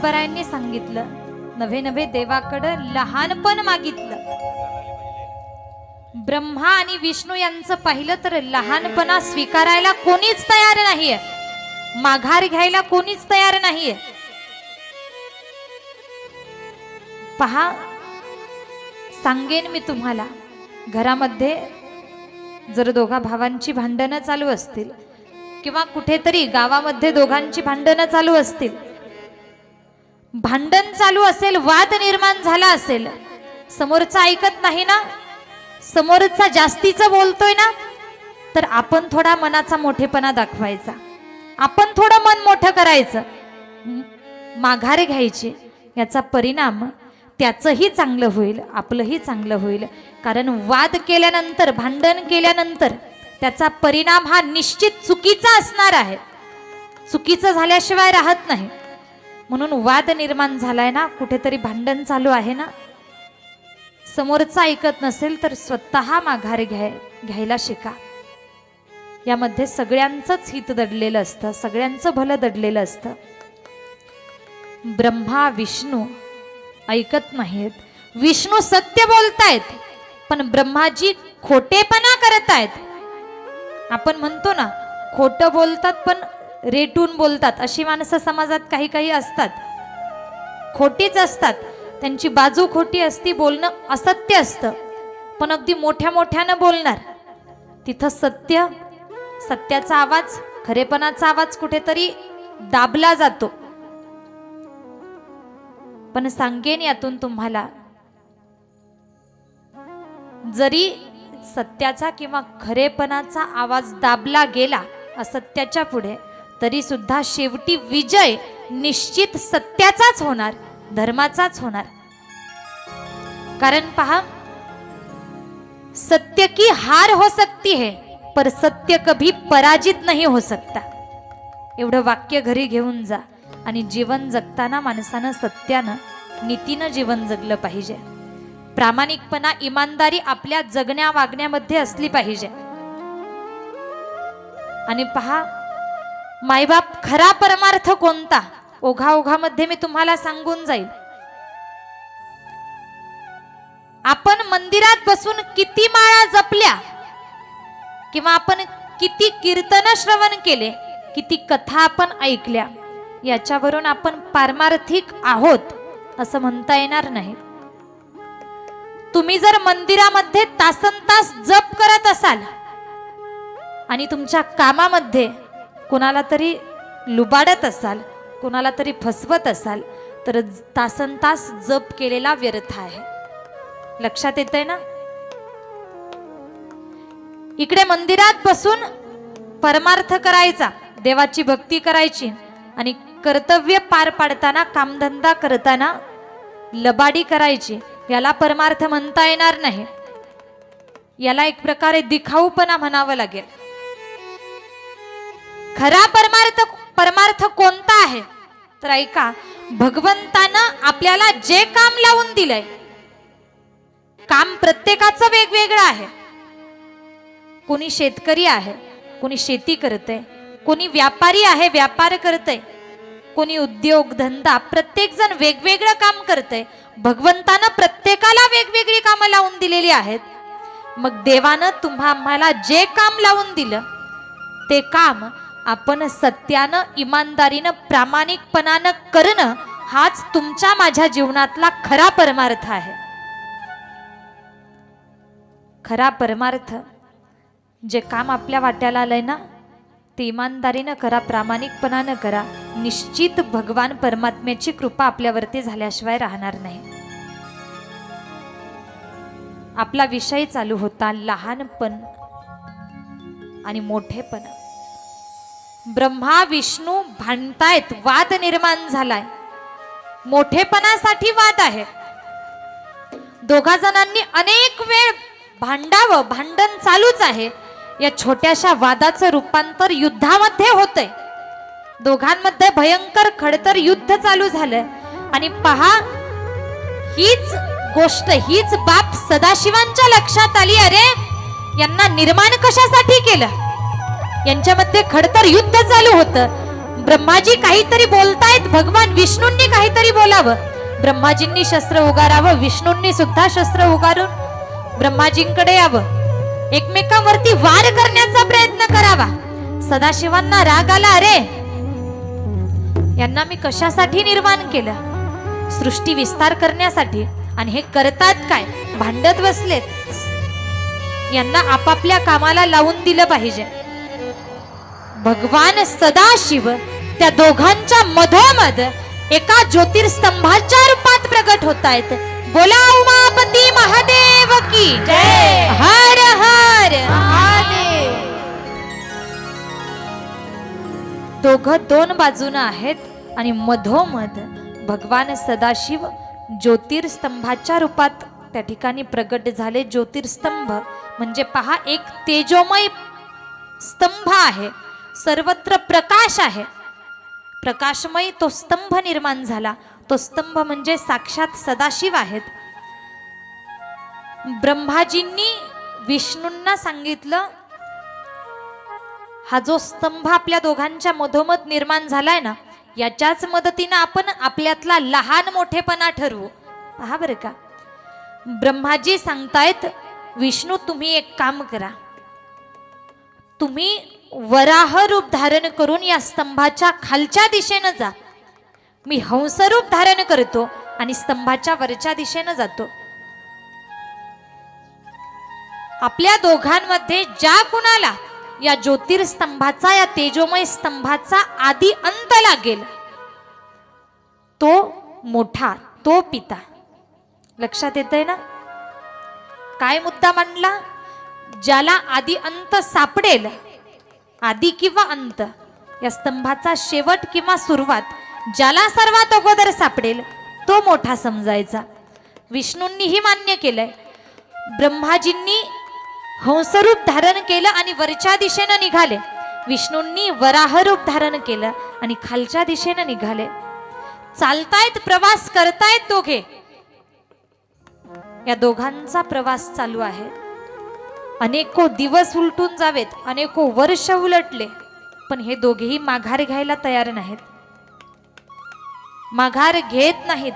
तुकोबरायांनी सांगितलं. नव्हे नव्हे देवाकडं लहानपण मागितलं. ब्रह्मा आणि विष्णू यांचं पाहिलं तर लहानपणा स्वीकारायला कोणीच तयार नाहीये. माघार घ्यायला कोणीच तयार नाहीये. पहा सांगेन मी तुम्हाला. घरामध्ये जर दोघा भावांची भांडणं चालू असतील किंवा कुठेतरी गावामध्ये दोघांची भांडणं चालू असतील भांडण चालू असेल वाद निर्माण झाला असेल समोरचा ऐकत नाही ना? समोरचा जास्तीचं बोलतोय ना? तर आपण थोडा मनाचा मोठेपणा दाखवायचा. आपण थोडं मन मोठं करायचं. माघार घ्यायची. याचा परिणाम त्याचंही चांगलं होईल आपलंही चांगलं होईल. कारण वाद केल्यानंतर भांडण केल्यानंतर त्याचा परिणाम हा निश्चित चुकीचा असणार आहे. चुकीचं झाल्याशिवाय राहत नाही. म्हणून वाद निर्माण झालाय ना कुठेतरी भांडण चालू आहे ना. समोरचा ऐकत नसेल तर स्वतः माघार घ्याय घ्यायला शिका. यामध्ये सगळ्यांचंच हित दडलेलं असतं सगळ्यांचं भलं दडलेलं असतं. ब्रह्मा विष्णू ऐकत नाहीत. विष्णू सत्य बोलतायत पण ब्रह्माजी खोटेपणा करत आहेत आपण म्हणतो ना खोटं बोलतात पण रेटून बोलतात. अशी माणसं समाजात काही काही असतात. खोटीच असतात. त्यांची बाजू खोटी असती बोलणं असत्य असतं. पण अगदी मोठ्या मोठ्यानं बोलणार. तिथं सत्य सत्याचा आवाज खरेपणाचा आवाज कुठेतरी दाबला जातो. पण सांगेन यातून तुम्हाला जरी सत्याचा किंवा खरेपणाचा आवाज दाबला गेला असत्याच्या पुढे तरी सुद्धा शेवटी विजय निश्चित सत्याचाच होणार धर्माचाच होणार. कारण पहा सत्य की हार हो सकती है पर सत्य कभी पराजित नाही हो सकता. एवढं वाक्य घरी घेऊन जा आणि जीवन जगताना माणसानं सत्यानं नीतीनं जीवन जगलं पाहिजे. प्रामाणिकपणा इमानदारी आपल्या जगण्या वागण्यामध्ये असली पाहिजे. आणि पहा मायबाप खरा परमार्थ कोणता? ओघा ओघामध्ये मी तुम्हाला सांगून जाईल. आपण मंदिरात बसून किती माळा जपल्या किंवा आपण किती कीर्तन श्रवण केले किती कथा आपण ऐकल्या याच्यावरून आपण पारमार्थिक आहोत असं म्हणता येणार नाही. तुम्ही जर मंदिरामध्ये तासन तास जप करत असाल आणि तुमच्या कामामध्ये कोणाला तरी लुबाडत असाल कोणाला तरी फसवत असाल तर तासन तास जप केलेला व्यर्थ आहे. लक्षात येत आहे ना? इकडे मंदिरात बसून परमार्थ करायचा देवाची भक्ती करायची आणि कर्तव्य पार पाडताना कामधंदा करताना लबाडी करायची याला परमार्थ म्हणता येणार नाही. याला एक प्रकारे दिखाऊपणा म्हणावं लागेल. खरा परमार्थ परमार्थ कोणता आहे? तर ऐका भगवंतानं आपल्याला जे काम लावून दिलंय काम प्रत्येकाचं वेगवेगळं आहे. कोणी शेतकरी आहे कोणी शेती करते कोणी व्यापारी आहे व्यापार करते कोणी उद्योग धंदा प्रत्येक जण वेगवेगळं काम करते भगवंतानं प्रत्येकाला वेगवेगळी कामं लावून दिलेली आहेत. मग देवानं तुम्हा आम्हाला जे काम लावून दिलं ते काम आपण सत्यानं इमानदारीनं प्रामाणिकपणानं करणं हाच तुमच्या माझ्या जीवनातला खरा परमार्थ आहे. खरा परमार्थ जे काम आपल्या वाट्याला आलंय ना ते इमानदारीनं करा प्रामाणिकपणानं करा. निश्चित भगवान परमात्म्याची कृपा आपल्यावरती झाल्याशिवाय राहणार नाही. आपला विषय चालू होता लहानपण आणि मोठेपण. ब्रह्मा विष्णू भांडतायत वाद निर्माण झालाय. मोठेपणासाठी वाद आहे. दोघा जणांनी अनेक वेळ भांडावं भांडण चालूच आहे. या छोट्याशा वादाचं रूपांतर युद्धामध्ये होतंय. दोघांमध्ये भयंकर खडतर युद्ध चालू झालंय. आणि पहा हीच गोष्ट हीच बाप सदाशिवांच्या लक्षात आली. अरे यांना निर्माण कशासाठी केलं? यांच्यामध्ये खडतर युद्ध चालू होतं. ब्रह्माजी काहीतरी बोलतायत भगवान विष्णूंनी काहीतरी बोलावं. ब्रह्माजींनी शस्त्र उगारावं विष्णूंनी सुद्धा शस्त्र उगारून ब्रह्माजींकडे यावं. एकमेकांवरती वार करण्याचा प्रयत्न करावा. सदाशिवांना राग आला अरे यांना मी कशासाठी निर्माण केलं? सृष्टी विस्तार करण्यासाठी. आणि हे करतात काय? भांडत बसलेत. यांना आपापल्या कामाला लावून दिलं पाहिजे. भगवान सदाशिव त्या दोघांच्या मधोमध एका ज्योतिर्स्तंभाच्या रूपात प्रकट होत आहेत बोला उमापती महादेव की जय. हर हर. दोघं दोन बाजूनं आहेत आणि मधोमध भगवान सदाशिव ज्योतिर्स्तंभाच्या रूपात त्या ठिकाणी प्रगट झाले. ज्योतिर्स्तंभ म्हणजे पहा एक तेजोमय स्तंभ आहे. सर्वत्र प्रकाश आहे. प्रकाशमय तो स्तंभ निर्माण झाला. तो स्तंभ म्हणजे साक्षात सदाशिव आहेत. ब्रह्माजींनी विष्णूंना सांगितलं हा जो स्तंभ आपल्या दोघांच्या मधोमध निर्माण झालाय ना याच्याच मदतीनं आपण आपल्यातला लहान मोठेपणा ठरवू. पहा बरं का. ब्रह्माजी सांगतायत विष्णू तुम्ही एक काम करा. तुम्ही वराह रूप धारण करून या स्तंभाच्या खालच्या दिशेनं जा. मी हंसरूप धारण करतो आणि स्तंभाच्या वरच्या दिशेनं जातो. आपल्या दोघांमध्ये ज्या कुणाला या ज्योतिर्स्तंभाचा या तेजोमय स्तंभाचा आधी अंत लागेल तो मोठा तो पिता. लक्षात येत आहे ना? काय मुद्दा मांडला? ज्याला आदी अंत सापडेल आदी किंवा अंत या स्तंभाचा शेवट किंवा सुरुवात ज्याला सर्वात अगोदर सापडेल तो मोठा समजायचा. विष्णूंनीही मान्य केलंय. ब्रह्माजींनी हंसरूप धारण केलं आणि वरच्या दिशेनं निघाले. विष्णूंनी वराह रूप धारण केलं आणि खालच्या दिशेनं निघाले. चालतायत प्रवास करतायत दोघे. या दोघांचा प्रवास चालू आहे. अनेको दिवस उलटून जावेत अनेको वर्ष उलटले पण हे दोघेही माघार घ्यायला तयार नाहीत. माघार घेत नाहीत.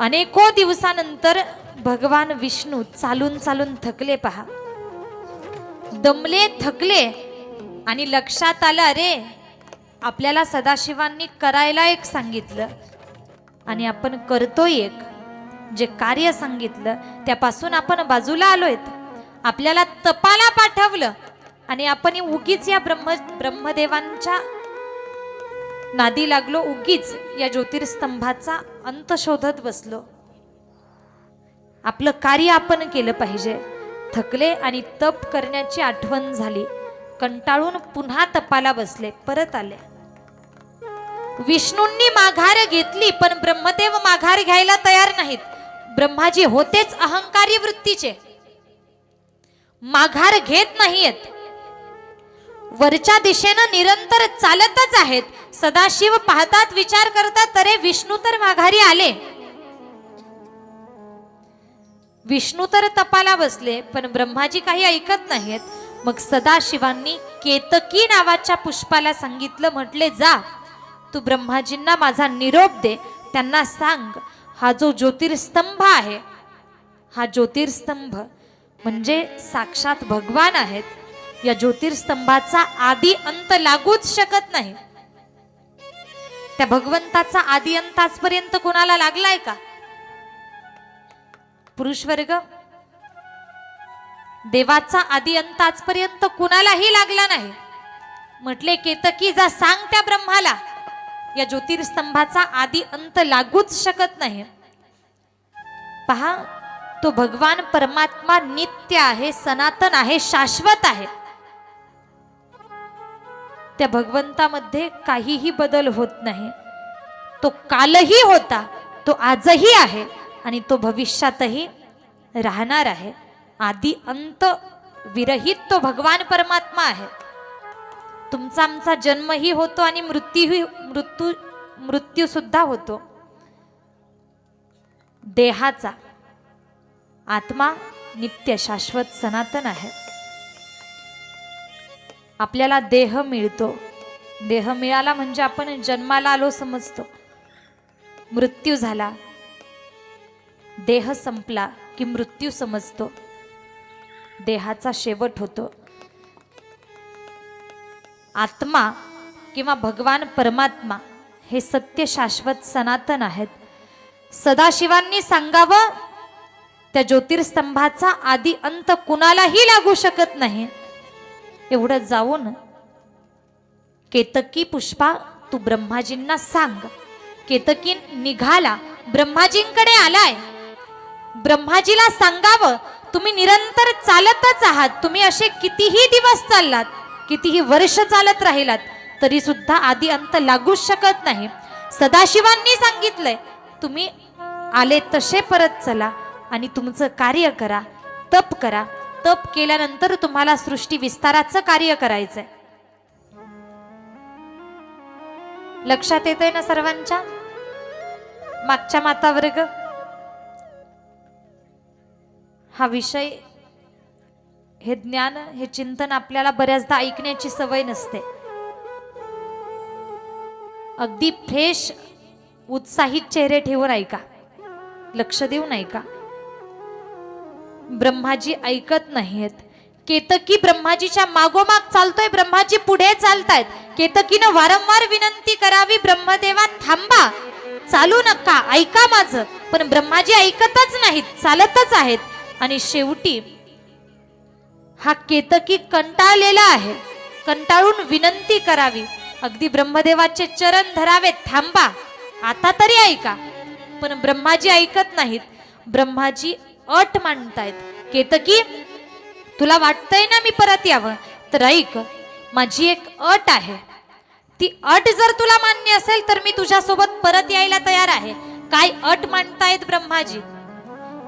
अनेको दिवसानंतर भगवान विष्णू चालून चालून थकले पहा. दमले थकले आणि लक्षात आलं अरे आपल्याला सदाशिवांनी करायला एक सांगितलं. आणि आपण करतोय एक. जे कार्य सांगितलं त्यापासून आपण बाजूला आलोयत आपल्याला तपाला पाठवलं आणि आपण उगीच या ब्रह्म ब्रह्मदेवांच्या नादी लागलो उगीच या ज्योतिर्स्तंभाचा अंत शोधत बसलो. आपलं कार्य आपण केलं पाहिजे. थकले आणि तप करण्याची आठवण झाली. कंटाळून पुन्हा तपाला बसले परत आले. विष्णूंनी माघार घेतली पण ब्रह्मदेव माघार घ्यायला तयार नाहीत. ब्रह्माजी होतेच अहंकारी वृत्तीचे. माघार घेत नाहीयेत. वरच्या दिशेनं निरंतर चालतच आहेत. सदाशिव पाहतात विचार करतात अरे विष्णू तर माघारी आले. विष्णू तर तपाला बसले पण ब्रह्माजी काही ऐकत नाहीत मग सदाशिवांनी केतकी नावाच्या पुष्पाला सांगितलं म्हटले जा. तू ब्रह्माजींना माझा निरोप दे. त्यांना सांग हा जो ज्योतिर्स्तंभ आहे हा ज्योतिर्स्तंभ म्हणजे साक्षात भगवान आहेत. या ज्योतिर्स्तंभाचा आदी अंत लागूच शकत नाही. त्या भगवंताचा आदी अंत आजपर्यंत कोणाला लागलाय का? पुरुष वर्ग देवाचा आदी अंत आजपर्यंत कुणालाही लागला नाही. म्हटले केतकी जा सांग त्या ब्रह्माला या ज्योतिर्स्तंभाचा आदी अंत लागूच शकत नाही. पहा तो भगवान परमात्मा नित्य आहे सनातन आहे शाश्वत आहे. त्या भगवंतामध्ये काहीही बदल होत नाही. तो कालही होता तो आजही आहे आणि तो भविष्यातही राहणार आहे. आदी अंत विरहित तो भगवान परमात्मा आहे. तुमचा आमचा जन्मही होतो आणि मृत्यूही मृत्यू मृत्यू सुद्धा होतो. देहाचा आत्मा नित्य शाश्वत सनातन आहे. आपल्याला देह मिळतो. देह मिळाला म्हणजे आपण जन्माला आलो समजतो. मृत्यू झाला. देह संपला की मृत्यू समजतो. देहाचा शेवट होतो. आत्मा किंवा भगवान परमात्मा हे सत्य शाश्वत सनातन आहेत. सदाशिवांनी सांगावं त्या ज्योतिर्स्तंभाचा आधी अंत कुणालाही लागू शकत नाही. एवढं जाऊन केतकी पुष्पा तू ब्रह्माजींना सांग. केतकी निघाला ब्रह्माजींकडे आलाय. ब्रह्माजीला सांगावं तुम्ही निरंतर चालतच आहात. तुम्ही असे कितीही दिवस चाललात. कितीही वर्ष चालत राहिलात तरी सुद्धा आधी अंत लागूच शकत नाही. सदाशिवांनी सांगितलंय तुम्ही आले तसे परत चला आणि तुमचं कार्य करा तप करा. तप केल्यानंतर तुम्हाला सृष्टी विस्ताराचं कार्य करायचंय. लक्षात येतंय ना सर्वांच्या? मागच्या माता वर्ग हा विषय हे ज्ञान हे चिंतन आपल्याला बऱ्याचदा ऐकण्याची सवय नसते. अगदी फ्रेश उत्साहित चेहरे ठेवून ऐका. लक्ष देऊन ऐका. ब्रह्माजी ऐकत नाहीत केतकी ब्रह्माजीच्या मागोमाग चालतोय ब्रह्माजी पुढे चालतायत. केतकीनं वारंवार विनंती करावी ब्रह्मदेवा थांबा. चालू नका ऐका माझं. पण ब्रह्माजी ऐकतच नाहीत चालतच आहेत. आणि शेवटी हा केतकी कंटाळलेला आहे. कंटाळून विनंती करावी. अगदी ब्रह्मदेवाचे चरण धरावे थांबा. आता तरी ऐका. पण ब्रह्माजी ऐकत नाहीत. ब्रह्माजी अट मांडतायत. केतकी तुला वाटतंय ना मी परत यावं? तर ऐक माझी एक अट आहे. ती अट जर तुला मान्य असेल तर मी तुझ्यासोबत परत यायला तयार आहे. काय अट मांडतायत ब्रह्माजी?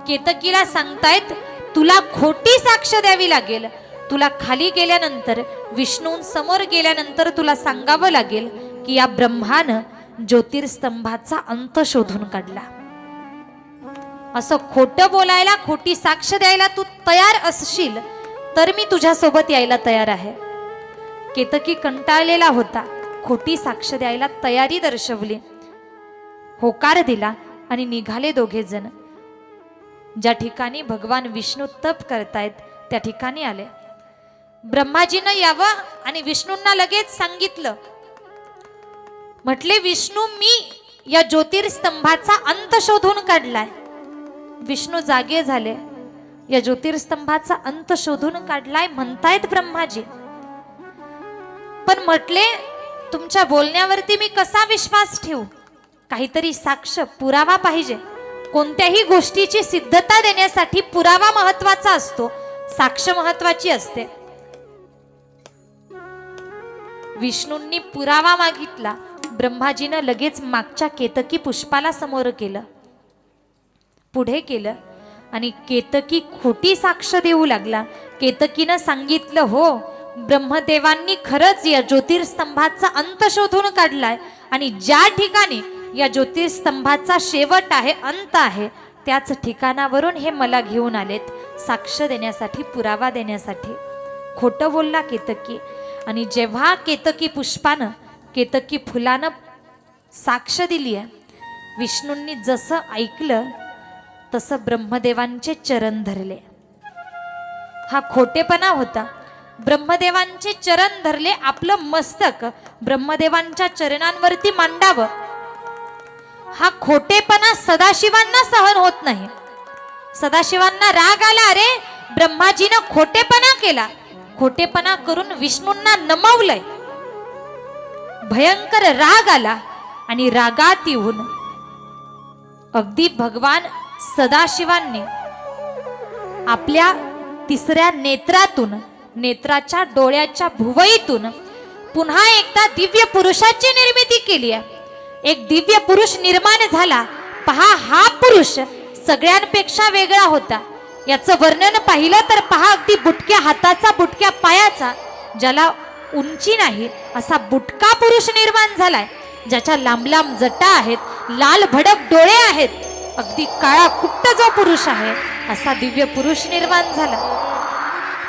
केतकीला सांगतायत तुला खोटी साक्ष द्यावी लागेल. तुला खाली गेल्यानंतर विष्णू समोर गेल्यानंतर तुला सांगावं लागेल की या ब्रह्मानं ज्योतिर्स्तंभाचा अंत शोधून काढला. असं खोटं बोलायला खोटी साक्ष द्यायला तू तयार असशील तर मी तुझ्यासोबत यायला तयार आहे. केतकी कंटाळलेला होता. खोटी साक्ष द्यायला तयारी दर्शवली. होकार दिला आणि निघाले दोघे जण ज्या ठिकाणी भगवान विष्णू तप करतायत त्या ठिकाणी आले. ब्रह्माजीनं यावं आणि विष्णूंना लगेच सांगितलं. म्हटले विष्णू मी या ज्योतिर्स्तंभाचा अंत शोधून काढलाय. विष्णू जागे झाले. या ज्योतिर्स्तंभाचा अंत शोधून काढलाय म्हणतायत ब्रह्माजी. पण म्हटले तुमच्या बोलण्यावरती मी कसा विश्वास ठेवू? काहीतरी साक्ष पुरावा पाहिजे. कोणत्याही गोष्टीची सिद्धता देण्यासाठी पुरावा महत्त्वाचा असतो साक्ष महत्वाची असते. विष्णूंनी पुरावा मागितला ब्रह्माजीनं लगेच मागच्या केतकी पुष्पाला समोर केलं. पुढे केलं आणि केतकी खोटी साक्ष देऊ लागला. केतकीनं सांगितलं हो ब्रह्मदेवांनी खरंच या ज्योतिर्स्तंभाचा अंत शोधून काढलाय आणि ज्या ठिकाणी या ज्योतिर्स्तंभाचा शेवट आहे अंत आहे. त्याच ठिकाणावरून हे मला घेऊन आलेत साक्ष देण्यासाठी पुरावा देण्यासाठी. खोटं बोलला केतकी. आणि जेव्हा केतकी पुष्पानं केतकी फुलानं साक्ष दिली आहे विष्णूंनी जसं ऐकलं तसं ब्रह्मदेवांचे चरण धरले. हा खोटेपणा होता. ब्रह्मदेवांचे चरण धरले आपलं मस्तक. ब्रह्मदेवांच्या चरणांवरती मांडावं. हा खोटेपणा सदाशिवांना सहन होत नाही. सदाशिवांना राग आला अरे ब्रह्माजीनं खोटेपणा केला. खोटेपणा करून विष्णूंना नमवलंय. भयंकर राग आला आणि रागात येऊन अगदी भगवान सदाशिवांनी आपल्या तिसऱ्या नेत्रातून नेत्राच्या डोळ्याच्या भुवईतून पुन्हा एकदा दिव्य पुरुषाची निर्मिती केली आहे. एक दिव्य पुरुष निर्माण झाला. पहा हा पुरुष सगळ्यांपेक्षा वेगळा होता. याचं वर्णन पाहिलं तर पहा अगदी बुटक्या हाताचा बुटक्या पायाचा ज्याला उंची नाही असा बुटका पुरुष निर्माण झालाय. ज्याच्या लांब लांब जटा आहेत लाल भडक डोळे आहेत. अगदी काळा कुट्ट जो पुरुष आहे असा दिव्य पुरुष निर्माण झाला.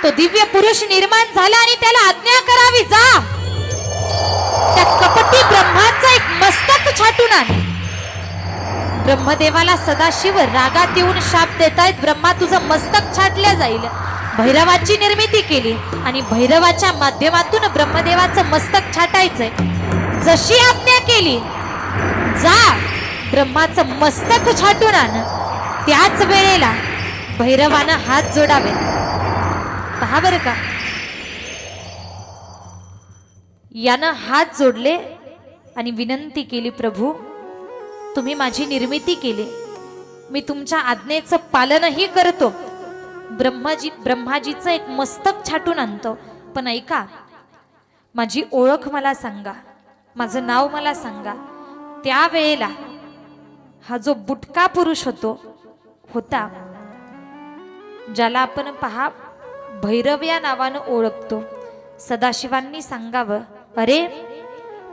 तो दिव्य पुरुष निर्माण झाला आणि त्याला आज्ञा करावी जा! त्या कपटी ब्रह्माचं एक मस्तक छाटून आण. ब्रह्मदेवाला सदाशिव रागात येऊन शाप देतायत ब्रह्मा तुझं मस्तक छाटल्या जाईल. भैरवाची निर्मिती केली आणि भैरवाच्या माध्यमातून ब्रह्मदेवाचं मस्तक छाटायचंय. जशी आज्ञा केली जा ब्रह्माचं मस्तक छाटून आण. त्याच वेळेला भैरवानं हात जोडावे. पहा बरं का यानं हात जोडले आणि विनंती केली प्रभू तुम्ही माझी निर्मिती केली. मी तुमच्या आज्ञेचं पालनही करतो. ब्रह्माजी ब्रह्माजीचं एक मस्तक छाटून आणतो. पण ऐका माझी ओळख मला सांगा. माझं नाव मला सांगा. त्यावेळेला हा जो बुटका पुरुष होतो होता ज्याला आपण पहा भैरव या नावानं ओळखतो. सदाशिवांनी सांगावं अरे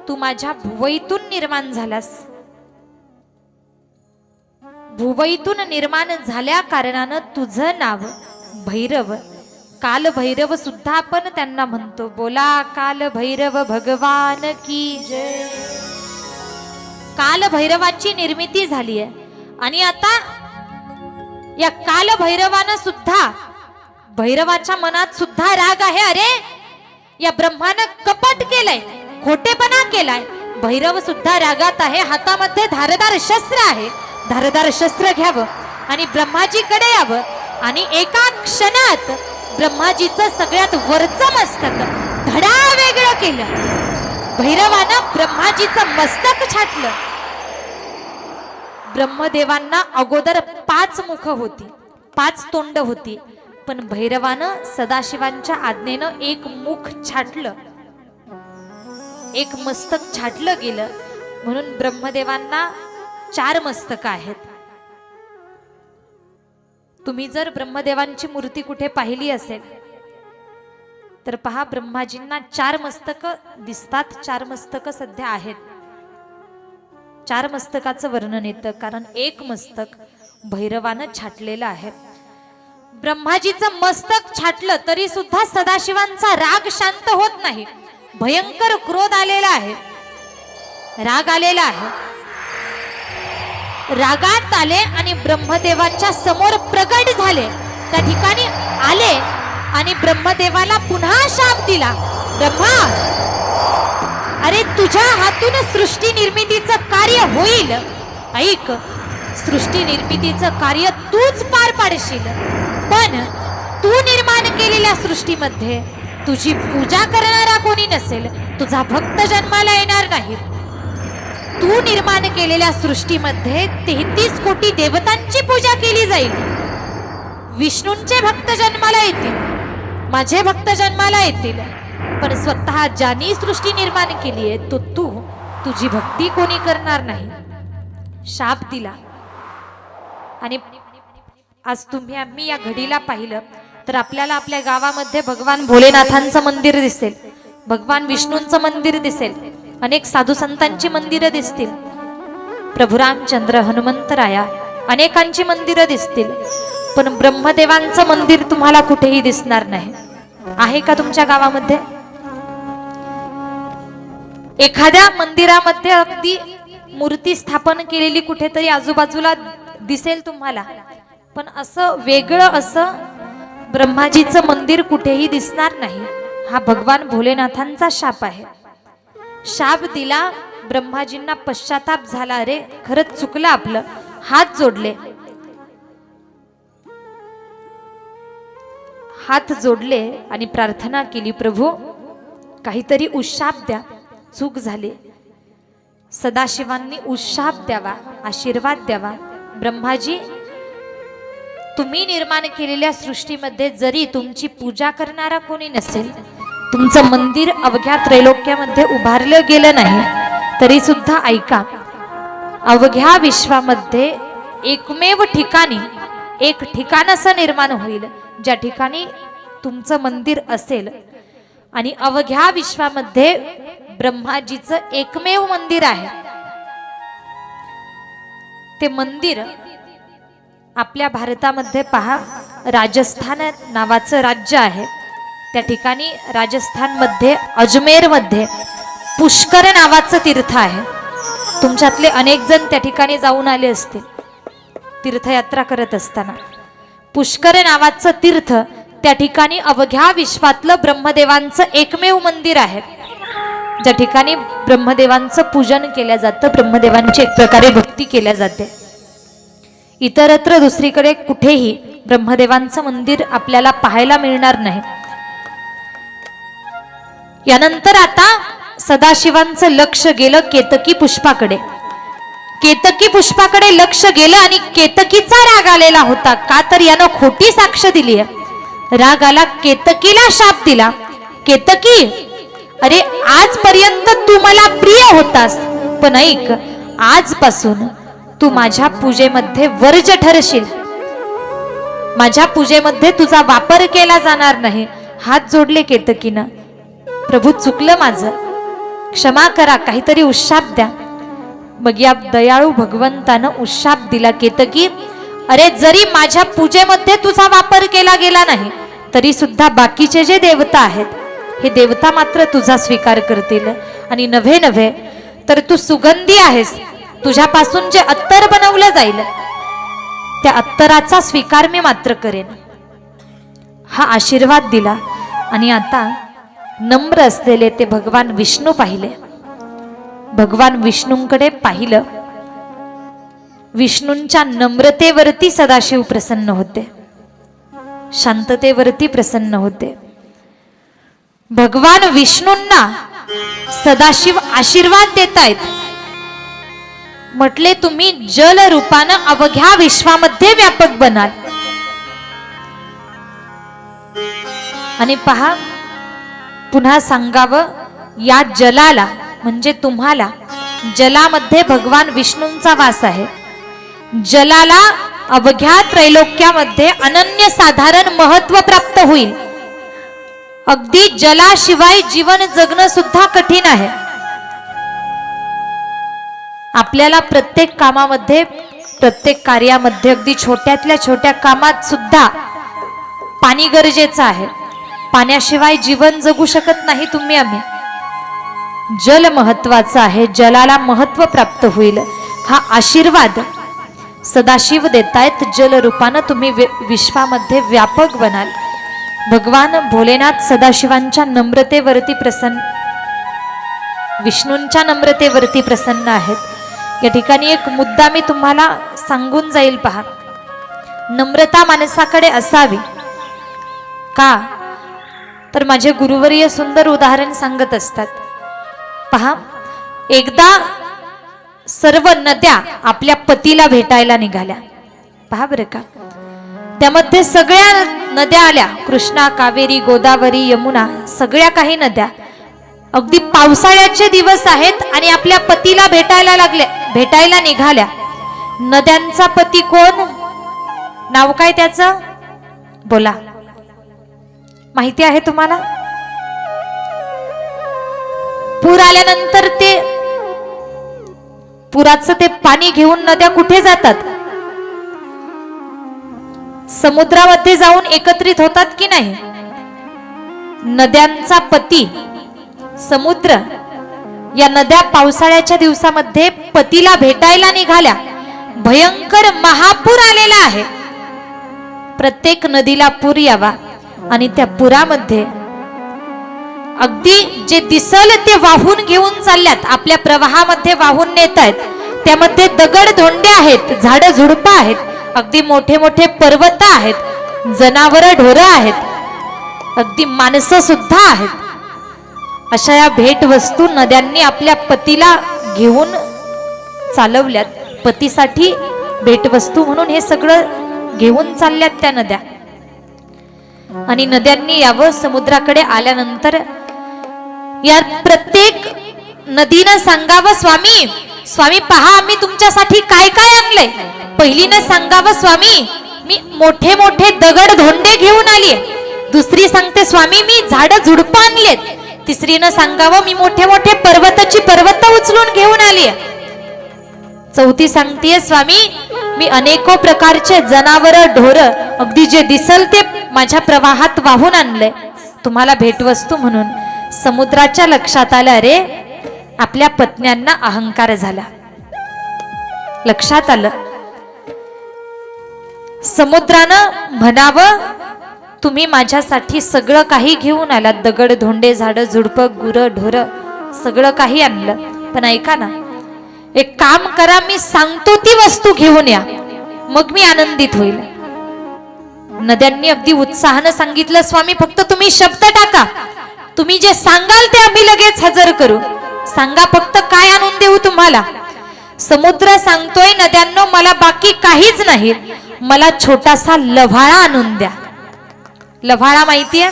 तू माझ्या भुवईतून निर्माण झालास. भुवईतून निर्माण झाल्या कारणानं तुझं नाव भैरव काल भैरव सुद्धा आपण त्यांना म्हणतो. बोला काल भैरव भगवान की जय. काल भैरवाची निर्मिती झाली आहे. आणि आता या काल भैरवानं सुद्धा भैरवाच्या मनात सुद्धा राग आहे अरे या ब्रह्मानं कपट केलंय खोटेपणा केलाय. भैरव सुद्धा रागात आहे हातामध्ये धारदार शस्त्र आहे. धारदार शस्त्र घ्यावं आणि ब्रह्माजीकडे यावं. आणि एका क्षणात ब्रह्माजीचं सगळ्यात वरचं मस्तक धडा वेगळं केलं. भैरवानं ब्रह्माजीचं मस्तक छाटलं. ब्रह्मदेवांना अगोदर पाच मुख होती पाच तोंड होती. पण भैरवानं सदाशिवांच्या आज्ञेनं एक मुख छाटलं. एक मस्तक छाटलं गेलं. म्हणून ब्रह्मदेवांना चार मस्तक आहेत. तुम्ही जर ब्रह्मदेवांची मूर्ती कुठे पाहिली असेल तर पहा ब्रह्माजींना चार मस्तक दिसतात. चार मस्तक सध्या आहेत. चार मस्तकाचं वर्णन येतं कारण एक मस्तक भैरवानं छाटलेलं आहे. ब्रह्माजीचं मस्तक छाटलं तरी सुद्धा सदाशिवांचा राग शांत होत नाही. भयंकर क्रोध आलेला आहे. राग आलेला आहे. रागात आले आणि ब्रह्मदेवाच्या समोर प्रगट झाले. त्या ठिकाणी आले आणि ब्रह्मदेवाला पुन्हा शाप दिला. ब्रह्मा अरे तुझ्या हातून सृष्टी निर्मितीचं कार्य होईल. ऐक सृष्टी निर्मितीचं कार्य तूच पार पाडशील. पण तू निर्माण केलेल्या सृष्टीमध्ये तुझी पूजा करणारा कोणी नसेल तुझा भक्त जन्माला येणार नाही. तू निर्माण केलेल्या सृष्टीमध्ये तेहतीस कोटी देवतांची पूजा केली जाईल. विष्णूंचे भक्त जन्माला येतील माझे भक्त जन्माला येतील पण स्वतः ज्यानी सृष्टी निर्माण केली आहे तो तू तुझी भक्ती कोणी करणार नाही. शाप दिला. आणि आज तुम्ही आम्ही या घडीला पाहिलं तर आपल्याला आपल्या गावामध्ये भगवान भोलेनाथांचं मंदिर दिसेल भगवान विष्णूंचं मंदिर दिसेल अनेक साधू संतांची मंदिरं दिसतील प्रभू रामचंद्र हनुमंतराया अनेकांची मंदिरं दिसतील पण ब्रह्मदेवांचं मंदिर तुम्हाला कुठेही दिसणार नाही. आहे का तुमच्या गावामध्ये? एखाद्या मंदिरामध्ये अगदी मूर्ती स्थापन केलेली कुठेतरी आजूबाजूला दिसेल तुम्हाला. पण असं वेगळं असं ब्रह्माजीचं मंदिर कुठेही दिसणार नाही. हा भगवान भोलेनाथांचा शाप आहे. शाप दिला ब्रह्माजींना पश्चाताप झाला. अरे खरंच चुकलं आपलं. हात जोडले. हात जोडले आणि प्रार्थना केली प्रभू काहीतरी उशाप द्या. चूक झाली. सदाशिवांनी उशाप द्यावा आशीर्वाद द्यावा. ब्रह्माजी तुम्ही निर्माण केलेल्या सृष्टीमध्ये जरी तुमची पूजा करणारा कोणी नसेल तुमचं मंदिर अवघ्या त्रैलोक्यामध्ये उभारलं गेलं नाही तरी सुद्धा ऐका अवघ्या विश्वामध्ये एकमेव ठिकाणी एक ठिकाण असं निर्माण होईल ज्या ठिकाणी तुमचं मंदिर असेल. आणि अवघ्या विश्वामध्ये ब्रह्माजीचं एकमेव मंदिर आहे. ते मंदिर आपल्या भारतामध्ये पहा राजस्थान नावाचं राज्य आहे. त्या ठिकाणी राजस्थानमध्ये अजमेरमध्ये पुष्कर नावाचं तीर्थ आहे. तुमच्यातले अनेक जण त्या ठिकाणी जाऊन आले असतील तीर्थयात्रा करत असताना. पुष्कर नावाचं तीर्थ त्या ठिकाणी अवघ्या विश्वातलं ब्रह्मदेवांचं एकमेव मंदिर आहे. ज्या ठिकाणी ब्रह्मदेवांचं पूजन केलं जातं ब्रह्मदेवांची एक प्रकारे भक्ती केल्या जाते. इतरत्र दुसरीकडे कुठेही ब्रह्मदेवांचं मंदिर आपल्याला पाहायला मिळणार नाही. यानंतर आता सदाशिवांचं लक्ष गेलं केतकी पुष्पाकडे. केतकी पुष्पाकडे लक्ष गेलं आणि केतकीचा राग आलेला होता. का तर यानं खोटी साक्ष दिली राग आला केतकीला शाप दिला. केतकी अरे आजपर्यंत तू मला प्रिय होतास. पण ऐक आजपासून तू माझ्या पूजेमध्ये वर्ज ठरशील. माझ्या पूजेमध्ये तुझा वापर केला जाणार नाही. हात जोडले केतकीनं. प्रभू चुकलं माझं. क्षमा करा काहीतरी उशाप द्या. मग या दयाळू भगवंतानं उशाप दिला केतकी अरे जरी माझ्या पूजेमध्ये तुझा वापर केला गेला नाही तरी सुद्धा बाकीचे जे देवता आहेत हे देवता मात्र तुझा स्वीकार करतील. आणि नव्हे नव्हे तर तू सुगंधी आहेस. तुझ्यापासून जे अत्तर बनवलं जाईल त्या अत्तराचा स्वीकार मी मात्र करेन. हा आशीर्वाद दिला आणि आता नम्र असलेले ते भगवान विष्णू पाहिले. भगवान विष्णूंकडे पाहिलं. विष्णूंच्या नम्रतेवरती सदाशिव प्रसन्न होते. शांततेवरती प्रसन्न होते. भगवान विष्णूंना सदाशिव आशीर्वाद देतायत. म्हटले तुम्ही जल रूपानं अवघ्या विश्वामध्ये व्यापक बनाल. आणि पहा पुन्हा सांगावं या जलाला म्हणजे तुम्हाला जलामध्ये भगवान विष्णूंचा वास आहे. जलाला अवघ्या त्रैलोक्यामध्ये अनन्य साधारण महत्त्व प्राप्त होईल. अगदी जलाशिवाय जीवन जगणं सुद्धा कठीण आहे. आपल्याला प्रत्येक कामामध्ये प्रत्येक कार्यामध्ये अगदी छोट्यातल्या छोट्या कामात सुद्धा पाणी गरजेचं आहे. पाण्याशिवाय जीवन जगू शकत नाही तुम्ही आम्ही. जल महत्वाचं आहे जलाला महत्त्व प्राप्त होईल. हा आशीर्वाद सदाशिव देतायत जल रूपानं तुम्ही वि- विश्वामध्ये व्यापक बनाल. भगवान भोलेनाथ सदाशिवांच्या नम्रतेवरती प्रसन्न विष्णूंच्या नम्रतेवरती प्रसन्न आहेत. या ठिकाणी एक मुद्दा मी तुम्हाला सांगून जाईल पहा. नम्रता माणसाकडे असावी. का? तर माझे गुरुवर्य सुंदर उदाहरण सांगत असतात. पहा एकदा सर्व नद्या आपल्या पतीला भेटायला निघाल्या. पहा बरं का. त्यामध्ये सगळ्या नद्या आल्या. कृष्णा कावेरी गोदावरी यमुना सगळ्या काही नद्या. अगदी पावसाळ्याचे दिवस आहेत आणि आपल्या पतीला भेटायला लागले भेटायला निघाल्या. नद्यांचा पती कोण? नाव काय त्याचं? बोला. माहिती आहे तुम्हाला? पूर आल्यानंतर ते पुराचं ते पाणी घेऊन नद्या कुठे जातात? समुद्रामध्ये जाऊन एकत्रित होतात की नाही? नद्यांचा पती समुद्र. या नद्या पावसाळ्याच्या दिवसामध्ये पतीला भेटायला निघाल्या. भयंकर महापूर आलेला आहे. प्रत्येक नदीला पूर यावा आणि त्या पुरामध्ये अगदी जे दिसल ते वाहून घेऊन चालल्यात आपल्या प्रवाहामध्ये वाहून नेत आहेत त्यामध्ये दगड धोंडे आहेत झाडं झुडपं आहेत अगदी मोठे मोठे पर्वत आहेत जनावर ढोरं आहेत अगदी माणसं सुद्धा आहेत. अशा या भेटवस्तू नद्यांनी आपल्या पतीला घेऊन चालवल्यात. पतीसाठी भेटवस्तू म्हणून हे सगळं घेऊन चालल्यात त्या नद्या. आणि नद्यांनी यावं समुद्राकडे आल्यानंतर या प्रत्येक नदीनं सांगावं स्वामी स्वामी पहा आम्ही तुमच्यासाठी काय काय आणलंय. पहिलीनं सांगावं स्वामी मी मोठे मोठे दगड धोंडे घेऊन आली दुसरी सांगते स्वामी मी झाडं झुडपं आणलेत तिसरीनं सांगावं मी मोठे मोठे पर्वताची पर्वत उचलून घेऊन आली चौथी सांगतेय स्वामी मी अनेको प्रकारचे जनावर ढोर अगदी जे दिसल ते माझ्या प्रवाहात वाहून आणले तुम्हाला भेटवस्तू म्हणून. समुद्राच्या लक्षात आलं अरे आपल्या पत्न्यांना अहंकार झाला. लक्षात आलं. समुद्रानं म्हणावं तुम्ही माझ्यासाठी सगळं काही घेऊन आलात. दगड धोंडे झाडं झुडपं गुरं ढोरं सगळं काही आणलं. पण ऐका ना एक काम करा मी सांगतो ती वस्तू घेऊन या. मग मी आनंदित होईल. नद्यांनी अगदी उत्साहानं सांगितलं स्वामी फक्त तुम्ही शब्द टाका. तुम्ही जे सांगाल ते आम्ही लगेच हजर करू. सांगा फक्त काय आणून देऊ तुम्हाला. समुद्र सांगतोय नद्यांनो मला बाकी काहीच नाही. मला छोटासा लव्हाळा आणून द्या. लव्हाळा माहितीये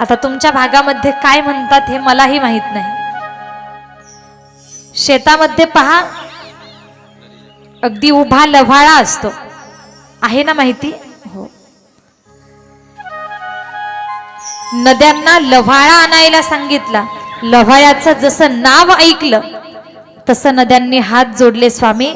आता तुमच्या भागामध्ये काय म्हणतात हे मलाही माहीत नाही. शेतामध्ये पहा अगदी उभा लव्हाळा असतो. आहे ना माहिती? हो. नद्यांना लव्हाळा आणायला सांगितला. लव्हाळ्याचं जसं नाव ऐकलं तसं नद्यांनी हात जोडले स्वामी.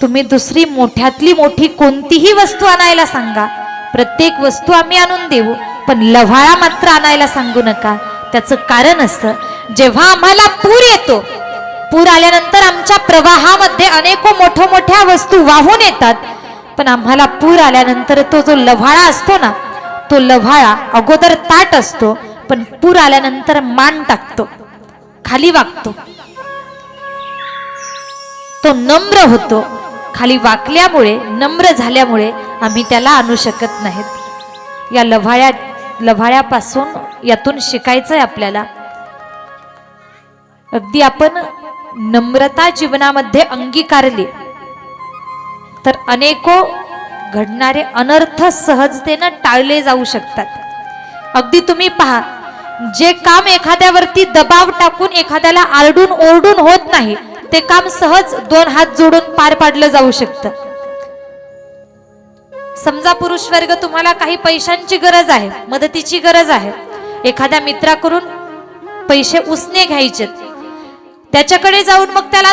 तुम्ही दुसरी मोठ्यातली मोठी कोणतीही वस्तू आणायला सांगा. प्रत्येक वस्तू आम्ही आणून देऊ पण लव्हाळा मात्र आणायला सांगू नका. त्याचं कारण असतं जेव्हा आम्हाला पूर येतो पूर आल्यानंतर आमच्या प्रवाहामध्ये अनेको मोठ्या मोठ्या वस्तू वाहून येतात पण आम्हाला पूर आल्यानंतर तो जो लव्हाळा असतो ना तो लव्हाळा अगोदर ताट असतो पण पूर आल्यानंतर मान टाकतो खाली वागतो. तो नम्र होतो खाली वाकल्यामुळे नम्र झाल्यामुळे आम्ही त्याला आणू शकत नाहीत. या लव्हाळ्या लव्हाळ्यापासून यातून शिकायचं आहे आपल्याला. अगदी आपण नम्रता जीवनामध्ये अंगीकारली तर अनेको घडणारे अनर्थ सहजतेनं टाळले जाऊ शकतात. अगदी तुम्ही पहा जे काम एखाद्यावरती दबाव टाकून एखाद्याला आरडून ओरडून होत नाही ते काम सहज दोन हात जोडून पार पाडलं जाऊ शकतं. समजा पुरुष वर्ग तुम्हाला काही पैशांची गरज आहे मदतीची गरज आहे. एखाद्या मित्राकडून पैसे उसने घ्यायचे त्याच्याकडे जाऊन मग त्याला